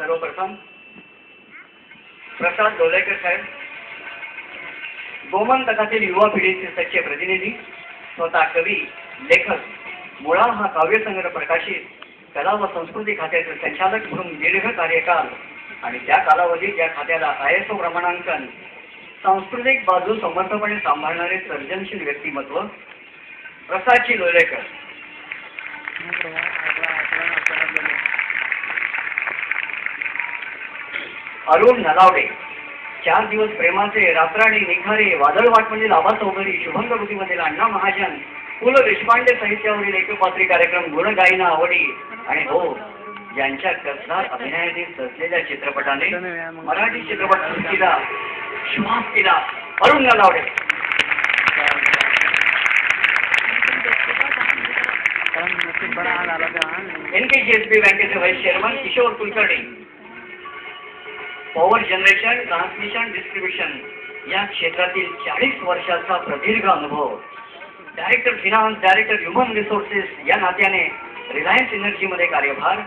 सर्वप्रथम प्रसाद डोलेकर साहेब गोमंतकातील युवा पिढीचे सच्चे प्रतिनिधी स्वतः कवी लेखक मुळा हा काव्यसंग्रह प्रकाशित कला व संस्कृती खात्याचे संचालक म्हणून दीर्घ कार्यकाल आणि त्या कालावधीत या खात्याला आय एस ओ प्रमाणांकन सांस्कृतिक बाजू समर्थपणे सांभाळणारे सर्जनशील व्यक्तिमत्व प्रसादची लोलेकर अरुण नलावडे चार दिवस प्रेमाचे रात्राणी निखारे वादळ वाटमधील आभा चौधरी शुभंग कृतीमधील अण्णा महाजन. पु ल देशपांडे साहित्यावरील एकपात्री कार्यक्रम गुणगायना आवडी. आणि हो यांच्या कसदार अभिनयाने सजलेल्या चित्रपटाने मराठी चित्रपट सृष्टीला श्वास दिला Arun Nalawade N K G S B बँकेचे vice chairman Kishor Kulkarni. Power generation transmission distribution या क्षेत्रातील चाळीस वर्षाचा प्रदीर्घ अनुभव. Director finance director human resources या नात्याने रिलायन्स एनर्जीमध्ये कार्यभार.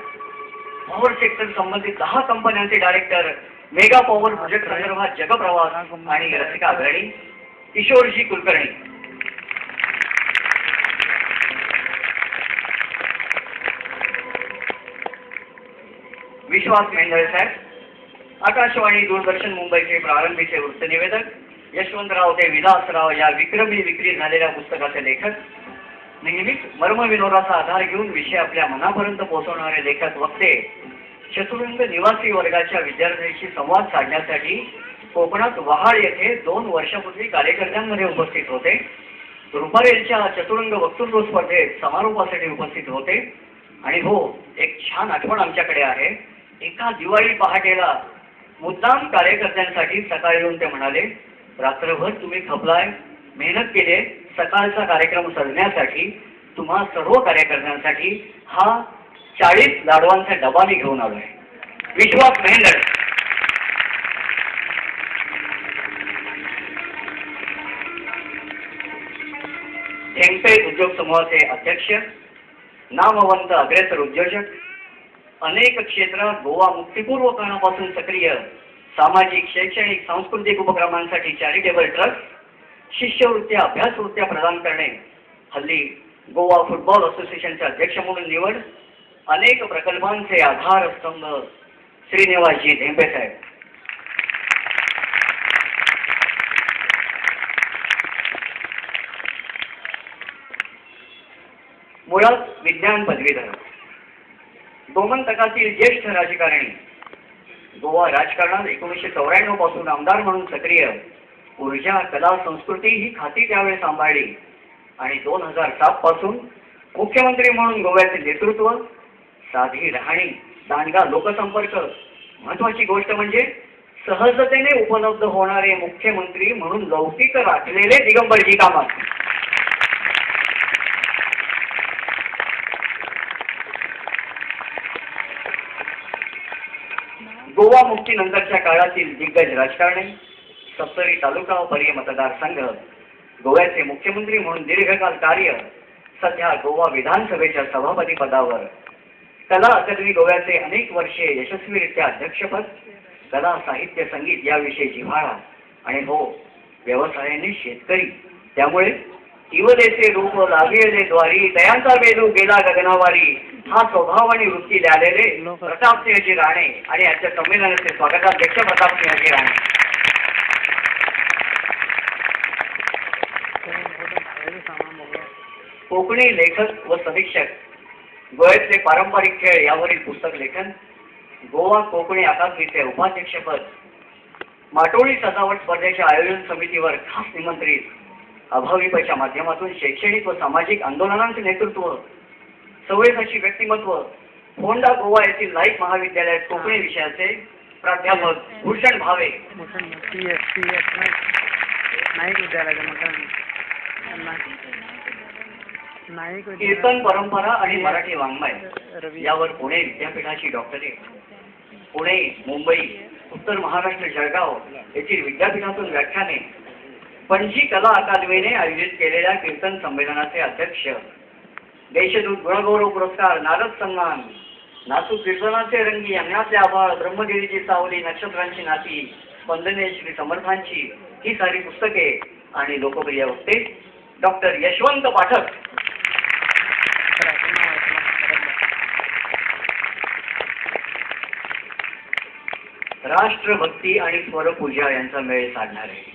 पॉवर सेक्टर संबंधित दहा कंपन्यांचे डायरेक्टर मेगा पॉवर प्रोजेक्ट संदर्भात जगप्रवास आणि रसिका अग्रणी किशोरजी कुलकर्णी. विश्वास मेंढळे साहेब आकाशवाणी दूरदर्शन मुंबईचे प्रारंभीचे वृत्तनिवेदक यशवंतराव ते विलासराव या विक्रमी विक्री झालेल्या पुस्तकाचे लेखक. नेहमीच मर्मविनोदाचा आधार घेऊन विषय आपल्या मनापर्यंत पोहोचवणारे लेखक वक्ते चतुरंग निवासी वर्गाच्या विद्यार्थ्यांशी संवाद साधण्यासाठी कोकणात वहाळ येथे दोन वर्षापूर्वी कार्यकर्त्यांमध्ये उपस्थित होते. रुपारेलच्या चतुरंग वक्तृत्व स्पर्धेत समारोपासाठी उपस्थित होते. आणि हो एक छान आठवण आमच्याकडे आहे. एका दिवाळी पहाटेला मुद्दाम कार्यकर्त्यांसाठी सकाळी येऊन ते म्हणाले रात्रभर तुम्ही खपलाय मेहनत केले सकाळचा कार्यक्रम सजण्यासाठी तुम्हा सर्व कार्यकर्त्यांसाठी हा चाळीस लाडवांचा डबा मी घेऊन आलोय. विश्वास मेहंदळ ठेंगपे उद्योग समूहाचे अध्यक्ष नामवंत अग्रेसर उद्योजक अनेक क्षेत्रात गोवा मुक्तीपूर्वकरणापासून सक्रिय सामाजिक शैक्षणिक सांस्कृतिक उपक्रमांसाठी चॅरिटेबल ट्रस्ट शिष्यवृत्त्या अभ्यासवृत्त्या प्रदान करणे. हल्ली गोवा फुटबॉल असोसिएशनचे अध्यक्ष म्हणून निवड अनेक प्रकल्पांचे आधारस्तंभ श्रीनिवासजी धेंबे साहेब. मुळात विज्ञान पदवीधर. गोमंतकातील ज्येष्ठ राजकारणी. गोवा राजकारणात एकोणीसशे चौऱ्याण्णवपासून आमदार म्हणून सक्रिय. ऊर्जा कला संस्कृती ही खाती त्यावेळी सांभाळली. आणि दोन हजार सात पासून मुख्यमंत्री म्हणून गोव्याचे नेतृत्व साधी राहणी दांडगा लोकसंपर्क. महत्वाची गोष्ट म्हणजे सहजतेने उपलब्ध होणारे मुख्यमंत्री म्हणून लौकिक राखलेले दिगंबरजी कामत. गोवा मुक्तीनंतरच्या काळातील दिग्गज राजकारणी सप्तरी तालुका परिय पर्य मतदारसंघ गोव्याचे मुख्यमंत्री म्हणून दीर्घकाल कार्य सध्या गोवा विधानसभेच्या सभापती पदावर. कला अकादमी गोव्याचे अनेक वर्षे यशस्वीरित्या अध्यक्षपद कला साहित्य संगीत याविषयी जिव्हाळा आणि हो व्यवसायाने शेतकरी. त्यामुळे इवलेचे रूप लागिले द्वारी दयांचा वेलू गेला गगनावारी हा स्वभाव आणि वृत्ती ल्यालेले प्रतापसिंहजी राणे आणि आजच्या संमेलनाचे स्वागताध्यक्ष प्रतापसिंहजी राणे कोकणी लेखक व समीक्षक गोव्यातले पारंपरिक खेळ यावरील पुस्तक लेखन गोवा कोकणी अकादमीचे उपाध्यक्षपद माटोळी सजावट स्पर्धेच्या आयोजन समितीवर खास निमंत्रित अभाविपच्या माध्यमातून शैक्षणिक व सामाजिक आंदोलनांचे नेतृत्व सवयसाची व्यक्तिमत्व होंडा गोवा येथील लाईफ महाविद्यालयात कोकणी विषयाचे प्राध्यापक भूषण भावे. कीर्तन परंपरा आणि मराठी वाङ्मय. यावर पुणे विद्यापीठाची डॉक्टरेट पुणे मुंबई उत्तर महाराष्ट्र जळगाव येथील विद्यापीठातून व्याख्याने पणजी कला अकादमीने आयोजित केलेल्या कीर्तन संमेलनाचे अध्यक्ष देशदूत गुणगौरव पुरस्कार नारद सन्मान नातू कीर्तनाचे रंगी अंगणातले आभाळ ब्रह्मगिरीची सावली नक्षत्रांची नाती स्पंदने श्री समर्थांची ही सारी पुस्तके आणि लोकप्रिय वक्ते डॉक्टर यशवंत पाठक. राष्ट्रभक्ती आणि स्वरपूजा यांचा मेळ साधणार. आहे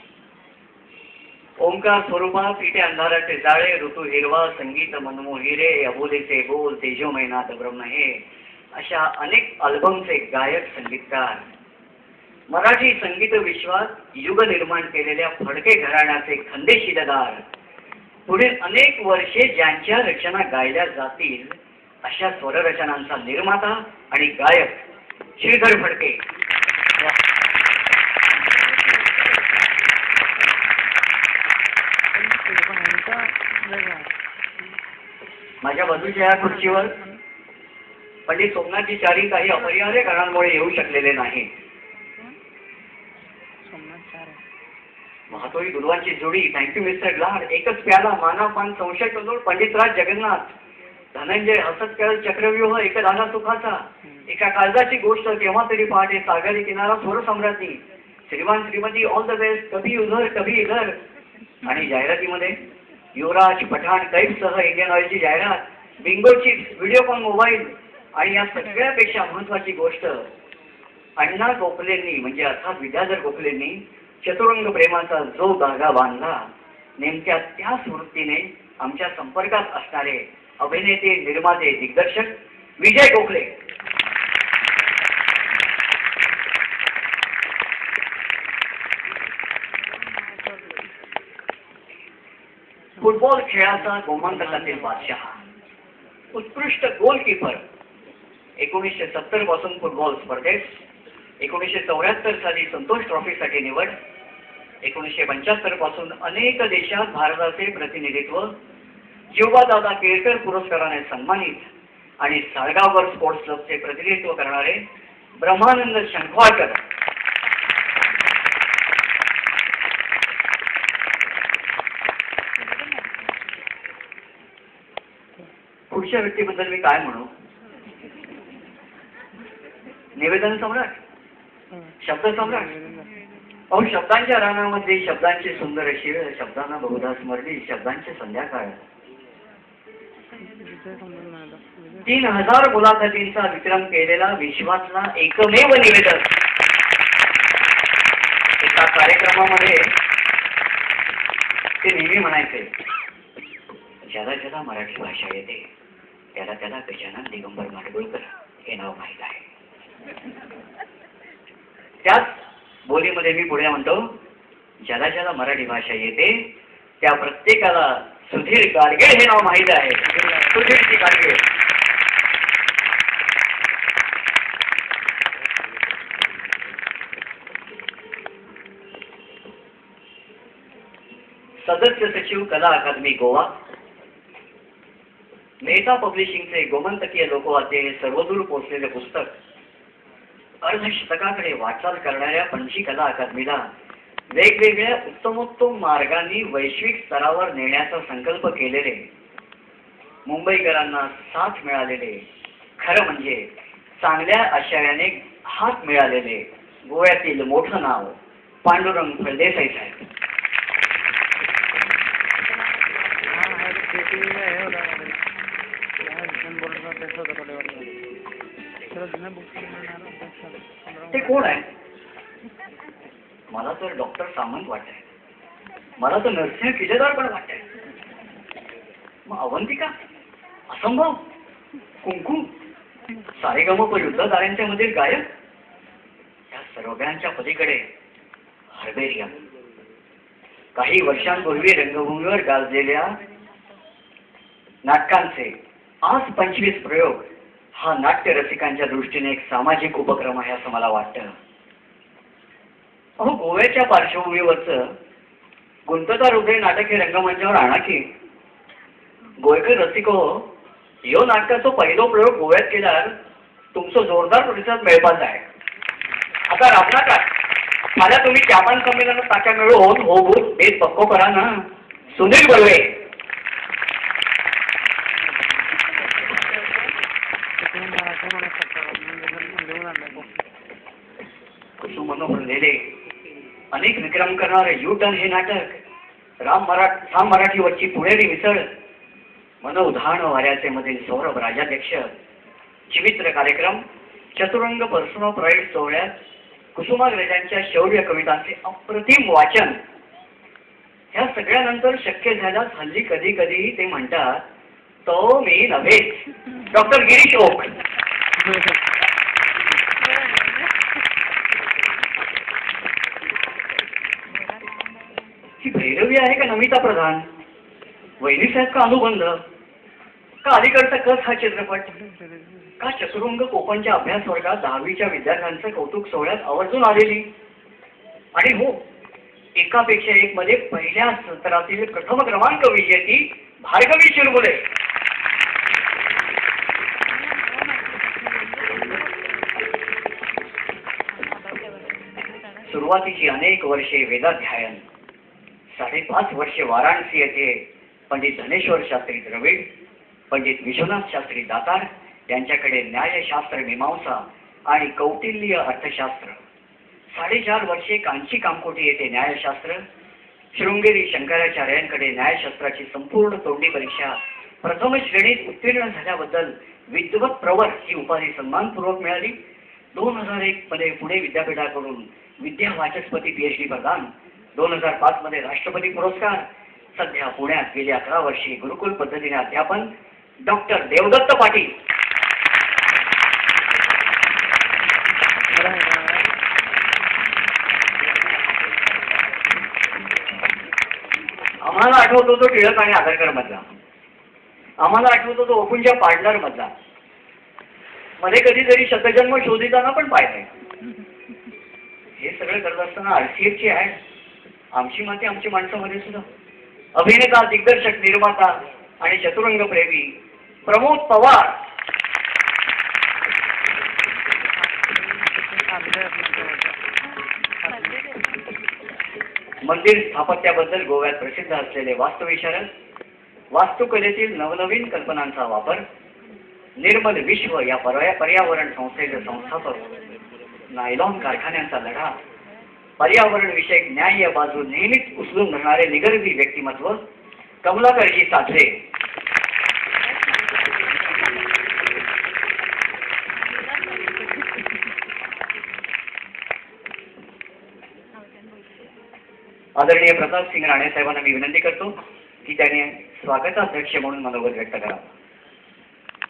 ओंकार स्वरूपा पिठे अंधाराचे जाळे ऋतू हिरवा संगीत मनमोहिरे अबोलेचे बोल तेजोमयनाथ ब्रह्म हे अशा अनेक अल्बमचे गायक संगीतकार. मराठी संगीत विश्वात युग निर्माण केलेल्या फडके घराण्याचे खंदेशीलदार पुढील अनेक वर्षे ज्यांच्या रचना गायल्या जातील अशा स्वररचनांचा निर्माता आणि गायक श्रीधर फडके पण ते पण ह्यांचा वेगळा आहे. माझ्या बाजूच्या या खुर्चीवर पंडित सोमनाथजी चारी काही अपरिहार्य कारणांमुळे येऊ शकलेले नाही. महातोरी गुरुवांची जोडी. थँक्यू मिस्टर लाड एकच प्याला माना पान संशय कलोड पंडितराज जगन्नाथ. धनंजय हसत केळ चक्रव्यूह एक दाना सुखाचा. एका काळजाची गोष्ट केव्हा तरी पहाटे सागरी किनारा स्वर सम्राज्ञी. श्रीमान श्रीमती ऑल द बेस्ट कभी उधर कभी इधर. आणि जाहिरातीमध्ये युवराज पठाण कैफसह इंडियन ऑइलची जाहिरात बिंगो चिप्स व्हिडिओकॉन मोबाईल आणि या सगळ्यापेक्षा महत्वाची गोष्ट अण्णा गोखलेंनी म्हणजे अर्थात विद्याधर गोखलेंनी चतुरंग प्रेमाचा जो धागा बांधला नेमक्या त्याच वृत्तीने आमच्या संपर्कात असणारे अभिनेते निर्माते दिग्दर्शक विजय गोखले. फुटबॉल खेळाचा गोमांतकातील बादशाह. उत्कृष्ट गोलकीपर एकोणीसशे सत्तरपासून फुटबॉल स्पर्धेत. एकोणीसशे चौऱ्याहत्तर साली संतोष ट्रॉफीसाठी निवड. एकोणीसशे पंच्याहत्तरपासून अनेक देशात भारताचे प्रतिनिधित्व. दादा केळकर पुरस्काराने सन्मानित आणि साळगावर स्पोर्ट्स क्लबचे प्रतिनिधित्व करणारे ब्रह्मानंद शंखवाळकर व्यक्तीबद्दल मी काय म्हणू? निवेदन सम्राट. शब्द सम्राट? अहो शब्दांच्या रानामध्ये शब्दांची सुंदर शिळ शब्दांना बहुधा स्मरली शब्दांची संध्याकाळ. तीन हजार मुलाखतींचा विक्रम केलेला विश्वातला एकमेव निवेदक. एका कार्यक्रमामध्ये ते नेहमी म्हणायचे ज्याला ज्याला मराठी भाषा येते. त्याला त्याला गजानन दिगंबर माडगुळकर हे नाव माहीत आहे. त्याच बोलीमध्ये मी पुढे म्हणतो ज्याला ज्याला मराठी भाषा येते त्या प्रत्येकाला सुधीर गाडगे हे नाव माहीत आहे. सुधीरजी गाडगे. सदस्य सचिव कला अकादमी गोवा. मेहता पब्लिशिंगचे गोमंतकीय लोकवाद्य हे सर्वदूर पोचलेले पुस्तक. अर्धशतकाकडे वाटचाल करणाऱ्या पंची कला अकादमीला वेगवेगळ्या उत्तमोत्तम मार्गांनी वैश्विक स्तरावर नेण्याचा संकल्प केलेले. मुंबईकरांना साथ मिळालेले. खरं म्हणजे चांगल्या आशयाने हात मिळालेले. गोव्यातील मोठं नाव पांडुरंग फळदेसाई साहेब हा, हा, ते TV ला हे होतं ना, हा, इथून बोलत होता, तेच होतं थोड्या वेळात. त्याला जुन्या books मध्ये मिळणार, तेच होतं. ते कोण आहे? मला तर डॉक्टर सामंत वाटत मला तर नरसिंह किजेदार पण वाटत मग अवंतिका? असंभव? कुंकू? सारेगमप युद्धदारांच्या मधील गायक? त्या सर्वांच्या पलीकडे हर्बेरियम काही वर्षांपूर्वी रंगभूमीवर गाजलेल्या नाटकांचे आज पंचवीस प्रयोग हा नाट्य रसिकांच्या दृष्टीने एक सामाजिक उपक्रम आहे असं मला वाटतं. अहो गोव्याच्या पार्श्वभूमीवरचं गुंतदार हृदय नाटक हे रंगमंचावर आणा की गोयकर रसिको यो नाटकाचो पहिलो प्रयोग गोव्यात केल्यार तुमचो जोरदार प्रतिसाद मेळपाक जाय आता रामनाथ फाल्यां तुम्ही त्यामान संमेलनात ताका मेळून हो भूत भेद पक्को करा ना? सुनील बर्वे ते तुम्ही मराठी म्हणू शकतो म्हणजे लिहून आणलं बघ कुसुम मनोहरलेले अनेक विक्रम करणारे यू हे नाटक राम मराठ राम मराठीवरची पुणेरी मिसळ. मन वाऱ्याचे मधील सौरभ राजाध्यक्ष. चिवित्र कार्यक्रम चतुरंग पर्सनो प्राईड सोहळ्यात कुसुमाग्रजांच्या शौर्य कवितांचे अप्रतिम वाचन. ह्या सगळ्यानंतर शक्य झाल्यास हल्ली कधी कधी ते म्हणतात तो मी नव्हे डॉक्टर गिरीश ओक. ही भैरवी आहे का नमिता प्रधान? वैनी साहेब का अनुबंध? का अलीकडचा कस हा चित्रपट? का चतुरंग कोकणच्या अभ्यास वर्गात दहावीच्या विद्यार्थ्यांचं कौतुक सोहळ्यात आवर्जून आलेली? आणि हो एकापेक्षा एक मध्ये पहिल्या सत्रातील प्रथम क्रमांक विजेती भार्गवी शिरबुले सुरुवातीची अनेक वर्षे वेदाध्यायन. साडेपाच वर्षे वाराणसी येथे पंडित धनेश्वर शास्त्री द्रविड पंडित विश्वनाथ शास्त्री दातार यांच्याकडे न्यायशास्त्र मीमांसा आणि कौटिल्य अर्थशास्त्र. साडेचार वर्षे कांची कामकोटी येथे न्यायशास्त्र. शृंगेरी शंकराचार्यांकडे न्यायशास्त्राची संपूर्ण तोंडी परीक्षा. प्रथम श्रेणीत उत्तीर्ण झाल्याबद्दल विद्वत प्रवर ही उपाधी सन्मानपूर्वक मिळाली. दोन हजार एक मध्ये पुणे विद्यापीठाकडून विद्या वाचस्पती पीएचडी प्रदान. दोन हजार पाच मध्ये राष्ट्रपती पुरस्कार सध्या पुण्यात गेली अकरा वर्षी. गुरुकुल पद्धतीने अध्यापन डॉक्टर देवदत्त पाटील. आम्हाला आठवतो तो टिळक आणि आगरकर मधला. आम्हाला आठवतो तो ओपुंच्या पार्टनर मधला. मध्ये कधीतरी शतजन्म शोधिताना पण पाहिजे हे सगळं करत असताना आरसीएफची आहे. आमची माती आमची माणसामध्ये सुद्धा. अभिनेता दिग्दर्शक निर्माता आणि चतुरंग प्रेमी प्रमोद पवार. मंदिर स्थापत्याबद्दल गोव्यात प्रसिद्ध असलेले वास्तुविशारद वास्तुकलेतील नवनवीन कल्पनांचा वापर निर्मल विश्व या पर्यावरण संस्थेचे संस्थापक नायलॉन कारखान्यांचा लढा पर्यावरण विषयक न्याय बाजू नेहमीच उचलून धरणारे निगर्वी व्यक्तिमत्व कमलाकरजी साधले आदरणीय प्रताप सिंग राणे साहेबांना मी विनंती करतो की त्याने स्वागताध्यक्ष म्हणून मनोगत व्यक्त करा.